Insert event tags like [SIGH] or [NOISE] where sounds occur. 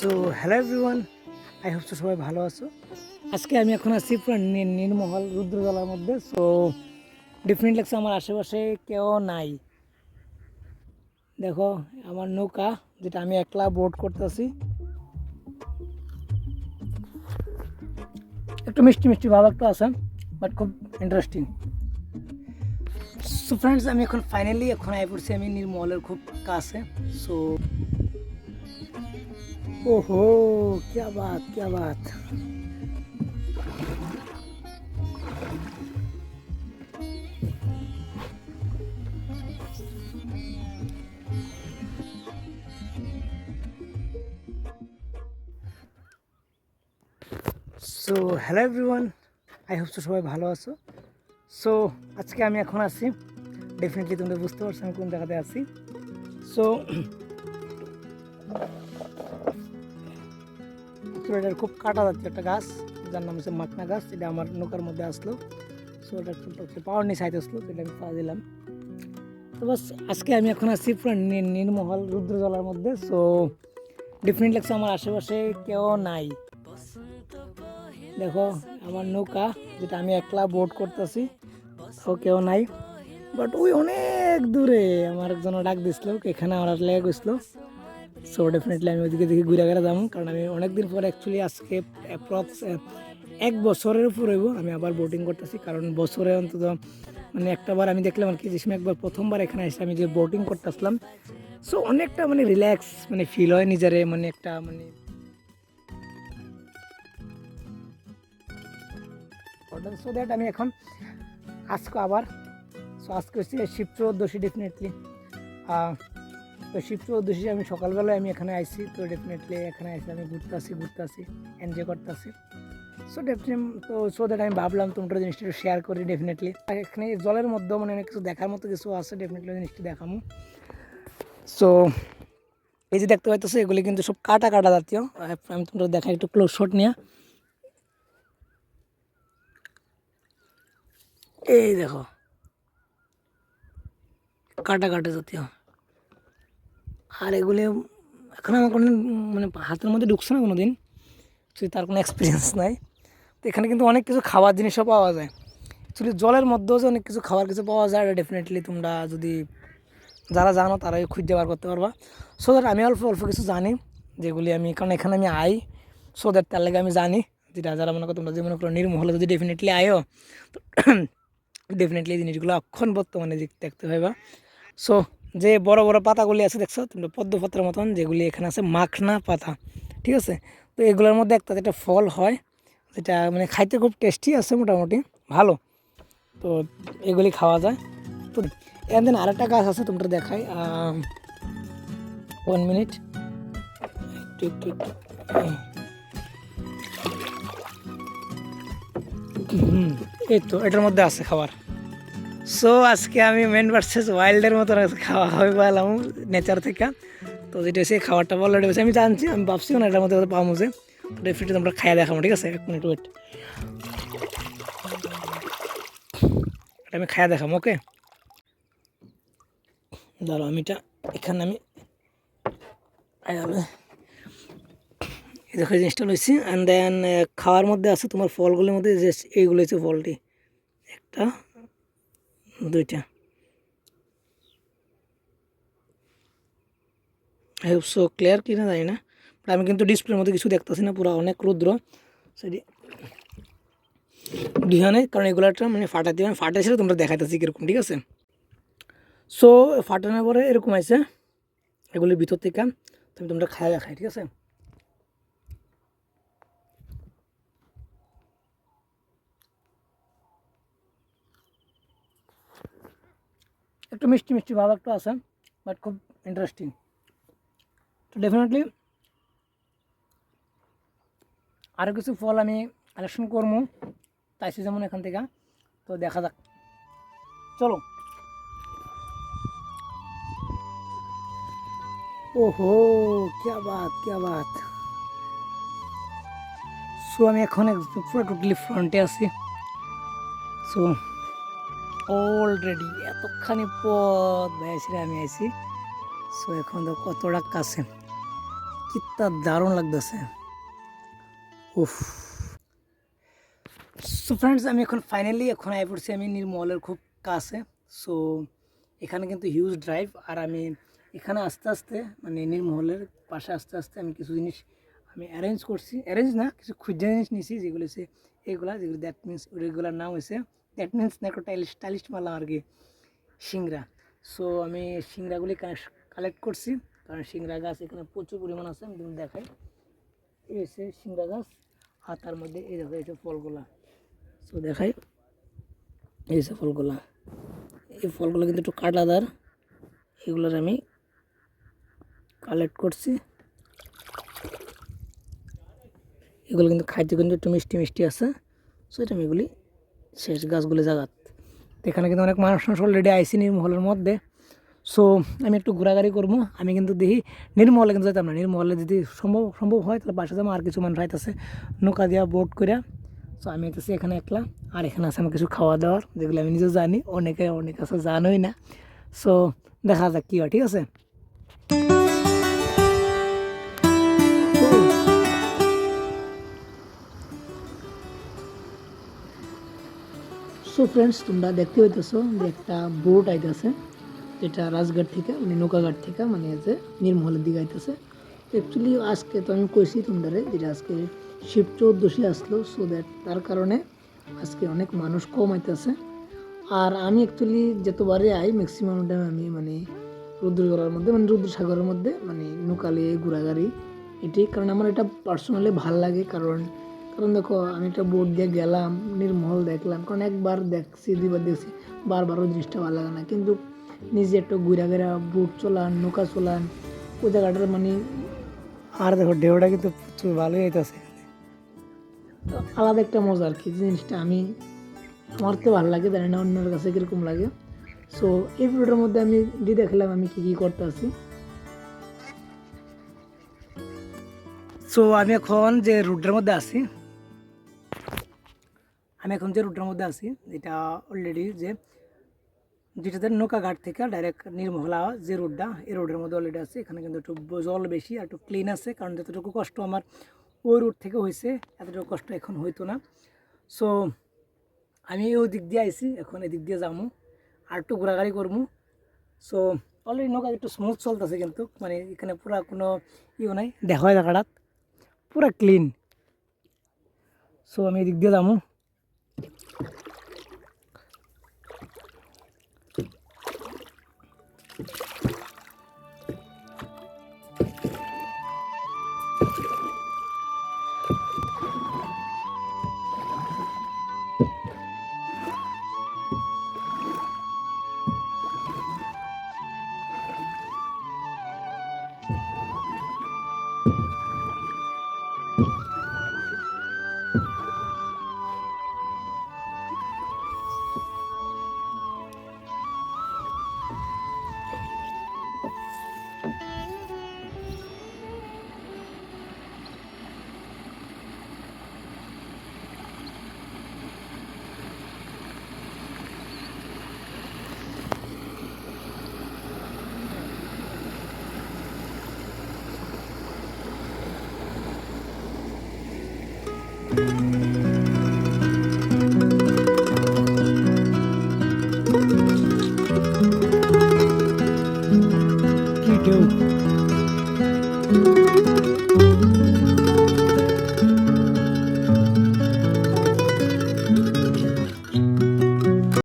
So hello everyone I hope সবাই ভালো আছো। আজকে আমি এখন আছি পুরো নি- নীলমহল রুদ্রজলার মধ্যে। সো ডিফারেন্ট লাগছে আমার আশেপাশে কেউ নাই। দেখো, আমার নৌকা, যেটা আমি একলা বোট করতেছি। একটু মিষ্টি মিষ্টি ভাব একটু আছে বাট খুব ইন্টারেস্টিং সো ফ্রেন্ডস আমি এখন ফাইনালি এখন আই পড়ছি আমি নির্মলের খুব কাছে সো ओहो क्या बात क्या बात so hello everyone I hope সবাই ভালো আছো সো আজকে আমি এখন আছি ডেফিনেটলি তোমরা বুঝতে পারছ আমি কোন জায়গাতে আছি। সো এটার খুব কাটা যাচ্ছে একটা গাছ, যার নাম হচ্ছে মাকনা গাছ, এটা আমার নৌকার মধ্যে আসলো। সো এটা পাওয়ার নিয়ে সাইড আসলো এটা আমি পা দিলাম। তো বাস, আজকে আমি এখন আছি পুরো নি- নীলমহল রুদ্রজলার মধ্যে। সো ডিফারেন্ট লাগছে আমার আশেপাশে, কেউ নাই। দেখো, আমার নৌকা, যেটা আমি একলা বোট করতেছি, তো কেউ নাই। বাট ওই অনেক দূরে আমার একজন ডাক দিছিল এখানে আমার লেগে গেছিল। সো ডেফিনেটলি আমি ওইদিকে দেখি ঘুরে ঘুরে যাব, কারণ আমি অনেকদিন পর অ্যাকচুয়ালি আজকে অ্যাপ্রক্স এক বছরের উপর হইব, আমি আবার বোটিং করতেছি। কারণ বছরে অন্তত মানে একটা বার আমি দেখলাম আর কি, যে একবার প্রথমবার এখানে এসে আমি যে বোটিং করতে আসলাম। সো অনেকটা মানে রিল্যাক্স মানে ফিল হয় নিজেরে মানে একটা মানে সো দ্যাট আমি এখন আজকে আবার সো আজকে হচ্ছে শিব চৌদ্দশী ডেফিনেটলি তো শিব চৌদ্দশী আমি সকালবেলায় আমি এখানে আইছি, তো ডেফিনেটলি এখানে আইসি আমি ঘুরতে আসি ঘুরতে আসি এনজয় করতে আসি সো ডেফিনেট তো সো দ্যাট আমি ভাবলাম তোমরা জিনিসটা একটু শেয়ার করি ডেফিনেটলি এখানে জলের মধ্যে মানে অনেক কিছু দেখার মতো কিছু আছে ডেফিনেটলি জিনিসটি দেখামো। সো এই যে দেখতে পাইতেছো, এগুলি কিন্তু সব কাটা কাটা জাতীয়। আমি তোমরা দেখা একটু ক্লোজ শট নিয়ে। এই দেখো। কাটা কাটা জাতীয়। আর এগুলি এখন আমার কোনো মানে হাতের মধ্যে ঢুকছে না কোনো দিন সেই তার কোনো এক্সপিরিয়েন্স নাই। তো এখানে কিন্তু অনেক কিছু খাবার জিনিসও পাওয়া যায়। অ্যাকচুয়ালি জলের মধ্যেও যে অনেক কিছু খাবার কিছু পাওয়া যায় ডেফিনেটলি তোমরা যদি যারা জানো তারাই খুঁজে বার করতে পারবা। সো দ্যাট আমি অল্প অল্প কিছু জানি, যেগুলি আমি, কারণ এখানে আমি আই সো দ্যাট তার লাগে আমি জানি, যেটা যারা মনে করো তোমরা যে মনে করো নির্মহলে যদি ডেফিনেটলি আয়ো, তো [CLEARS THROAT] ডেফিনেটলি জিনিসগুলো অক্ষণ বর্তমানে দেখ- দেখতে পাইবা। সো যে বড় বড় পাতাগুলি আছে দেখছ, তোমরা পদ্ম পাতার মতন, যেগুলি এখানে আছে মাখনা পাতা, ঠিক আছে? তো এগুলোর মধ্যে একটা যেটা ফল হয়, যেটা মানে খাইতে খুব টেস্টি আছে মোটামুটি, ভালো। তো এগুলি খাওয়া যায়। তো এর দেন আরেকটা গাছ আছে তোমরা দেখাই ওয়ান মিনিট একটু এই তো, এটার মধ্যে আছে খাবার। সো আজকে আমি মেন ভার্সেস ওয়াইল্ডের মতো খাওয়া খাওয়াই পেলাম নেচার থেকে। তো যেটা হচ্ছে খাবারটা অলরেডি হয়েছে আমি জানছি, আমি ভাবছি না এটার মধ্যে পাবো যে। তো ডেফিনেটলি তোমরা খাইয়া দেখাবো, ঠিক আছে? এক মিনিট ওয়েট এটা আমি খাইয়া দেখাম ওকে দাঁড়ো আমি এটা, এখানে আমি, এই দেখো জিনিসটা লইছি অ্যান্ড দেন খাওয়ার মধ্যে আছে তোমার ফলগুলোর মধ্যে যে এইগুলো হচ্ছে ফলটি। একটা দুইটা। হোপ সো ক্লিয়ার কি না জানি না আমি কিন্তু ডিসপ্লের মধ্যে কিছু দেখতেছি না, পুরো অনেক রুদ্র। সেটি ডিহানে কারণ এগুলোটা মানে ফাটাতে আমি ফাটাইছিল তোমরা দেখাইতেছি কীরকম, ঠিক আছে? সো ফাটানোর পরে এরকম আছে এগুলির ভিতর থেকে তুমি তোমরা খাই দেখাই ঠিক আছে? একটু মিষ্টি মিষ্টি ভাব একটু আছে বাট খুব ইন্টারেস্টিং তো ডেফিনেটলি আরও কিছু ফল আমি কালেকশন করবো তাইছি যেমন এখান থেকে তো দেখা যাক চলো ওহো क्या बात क्या बात সো আমি এখন এক- পুরো টোটালি ফ্রন্টে আছি সো অলরেডি এতখানি পথ। বেসরে আমি আইছি সো, এখন তো কতটা কাছে। কিত্তা দারুণ লাগতেছে। উফ। সো ফ্রেন্ডস আমি এখন ফাইনালি এখন আই পড়ছি আমি নির্মলের খুব কাছে। সো, এখানে কিন্তু হিউজ ড্রাইভ আর আমি এখানে আস্তে আস্তে মানে নির্মহলের পাশে আস্তে আস্তে আমি কিছু জিনিস আমি অ্যারেঞ্জ করছি। অ্যারেঞ্জ না, কিছু খুঁজে জিনিস নিয়েছি যেগুলো হচ্ছে এগুলা, যেগুলো দ্যাট মিনস ওইগুলোর নাম হয়েছে দ্যাট মিনস না একটা টাইলিশ টাইলিশ আর কি সিংড়া সো আমি সিংড়াগুলি কালেক্ট করছি কারণ সিংড়া গাছ এখানে প্রচুর পরিমাণ আছে আমি দেখাই এই হচ্ছে সিংড়া গাছ আর তার মধ্যে এই দেখো এই ফলগুলা সো দেখাই এই ফলগুলা এই ফলগুলো কিন্তু একটু কাটাদার এগুলোর আমি কালেক্ট করছি এগুলো কিন্তু খাইতে কিন্তু একটু মিষ্টি মিষ্টি আছে সো এটা আমি এগুলি শেষ গাছগুলি জাগাত। এখানে কিন্তু অনেক মানুষ মানুষ অলরেডি আইসি নির্মহলের মধ্যে। সো আমি একটু ঘোরাঘুরি করব। আমি কিন্তু দেখি নির্মহলে কিন্তু যেতাম না। নির্মহলে যদি সম্ভব সম্ভব হয়, তাহলে পাশে যাব। আর কিছু মানুষ আইতেছে নৌকা দিয়া বোট করিয়া সো আমি হইতেছি এখানে একলা। আর এখানে আছে আমার কিছু খাওয়া দাওয়ার, যেগুলো আমি নিজে জানি। অনেকে, অনেক আছে জানোই না। সো দেখা যাক কী হয়, ঠিক আছে? সো ফ্রেন্ডস তোমরা দেখতে পাইতেছো যে একটা বোট আইতেছে এটা রাজঘাট থেকে মানে নৌকাঘাট থেকে মানে যে নির্মহলের দিকে আইতেছে। অ্যাকচুয়ালি আজকে তো আমি কইছি তোমরা যেটা আজকে শিব চৌদ্দশী আসলো সো দ্যাট তার কারণে আজকে অনেক মানুষ কম আইতেছে। আর আমি অ্যাকচুয়ালি যতবারে আই ম্যাক্সিমাম টাইম আমি মানে রুদ্রগড়ার মধ্যে মানে রুদ্রসাগরের মধ্যে মানে নৌকালে ঘোরাঘাড়ি এটি, কারণ আমার এটা পার্সোনালি ভালো লাগে, কারণ কারণ দেখো, আমি একটা বোট দিয়ে গেলাম নির্মহল দেখলাম, কারণ একবার দেখছি, দুইবার দেখছি বারবার ওই জিনিসটা ভালো লাগে না। কিন্তু নিজে একটু ঘুরা ঘেরা বোট চলান, নৌকা চলান, ওই জায়গাটার মানে আর দেখো, ঢেউটা কিন্তু প্রচুর ভালোই হইতেছে। আলাদা একটা মজা আর কি, জিনিসটা আমি, আমার তো ভালো লাগে, জানি না অন্যের কাছে কীরকম লাগে। সো এই ভিডিওটার মধ্যে আমি দিয়ে দেখলাম আমি কী কী করতে আছি সো আমি এখন যে রুটের মধ্যে আছি আমি এখন যে রুটের মধ্যে আছি, এটা অলরেডি যে যেটাতে নৌকাঘাট থেকে ডাইরেক্ট নির্মহলা যে রোডটা এই রোডের মধ্যে অলরেডি আছে। এখানে কিন্তু একটু জল বেশি আর একটু ক্লিন আছে, কারণ যতটুকু কষ্ট আমার ওই রোড থেকে হয়েছে, এতটুকু কষ্ট এখন হইতো না। সো আমি ওই দিক দিয়ে আইছি, এখন এদিক দিয়ে যাব আর একটু ঘোরাঘুরি করব সো অলরেডি নৌকা একটু স্মুথ চলতেছে কিন্তু মানে এখানে পুরা কোনো ইয়ে নাই দেখা হয় জায়গাটাত পুরা ক্লিন সো আমি এদিক দিয়ে যাব Thank you.